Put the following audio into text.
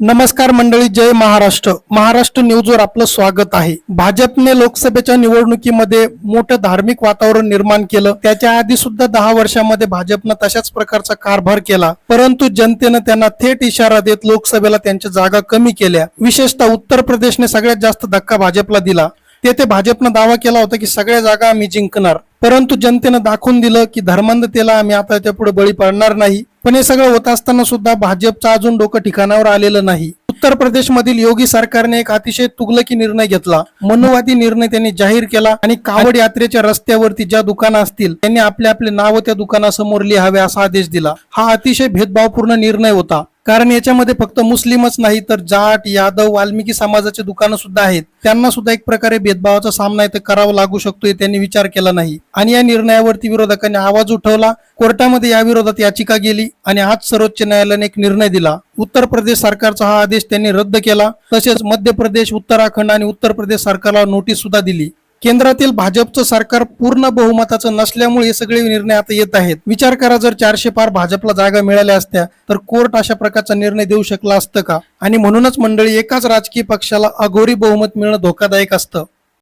नमस्कार मंडळी जय महाराष्ट्र. महाराष्ट्र न्यूजवर आपलं स्वागत आहे. भाजपने लोकसभेच्या निवडणुकीमध्ये मोठं धार्मिक वातावरण निर्माण केलं. त्याच्या आधी सुद्धा दहा वर्षामध्ये भाजपनं तशाच प्रकारचा कारभार केला. परंतु जनतेनं त्यांना थेट इशारा देत लोकसभेला त्यांच्या जागा कमी केल्या. विशेषतः उत्तर प्रदेशने सगळ्यात जास्त धक्का भाजपला दिला. तेथे भाजपनं दावा केला होता की सगळ्या जागा आम्ही जिंकणार. परंतु जनतेनं दाखवून दिलं की धर्मांधतेला आम्ही आता याच्यापुढे बळी पडणार नाही. पण हे सगळं होत असताना सुद्धा भाजपचं अजून डोकं ठिकाणावर आलेलं नाही. उत्तर प्रदेशमधील योगी सरकारने एक अतिशय तुगलकी निर्णय घेतला. मनुवादी निर्णय त्यांनी जाहीर केला आणि कावड यात्रेच्या रस्त्यावरती ज्या दुकानं असतील त्यांनी आपले आपले नाव त्या दुकानासमोर लिहावे असा आदेश दिला. हा अतिशय भेदभावपूर्ण निर्णय होता. कारण याच्यामध्ये फक्त मुस्लिमच नाही तर जाट यादव वाल्मिकी समाजाचे दुकानं सुद्धा आहेत. त्यांना सुद्धा एक प्रकारे भेदभावाचा सामना इथे करावा लागू शकतो त्यांनी विचार केला नाही. आणि या निर्णयावरती विरोधकांनी आवाज उठवला. कोर्टामध्ये या विरोधात याचिका गेली आणि आज सर्वोच्च न्यायालयाने एक निर्णय दिला. उत्तर प्रदेश सरकारचा हा आदेश त्यांनी रद्द केला. तसेच मध्य प्रदेश उत्तराखंड आणि उत्तर प्रदेश सरकारला नोटीस सुद्धा दिली. केंद्रातील भाजपचं सरकार पूर्ण बहुमताचं नसल्यामुळे हे सगळे निर्णय आता येत आहेत. विचार करा जर चारशे पार भाजपला जागा मिळाल्या असत्या तर कोर्ट अशा प्रकारचा निर्णय देऊ शकला असतं का? आणि म्हणूनच मंडळी एकाच राजकीय पक्षाला अघोरी बहुमत मिळणं धोकादायक असतं.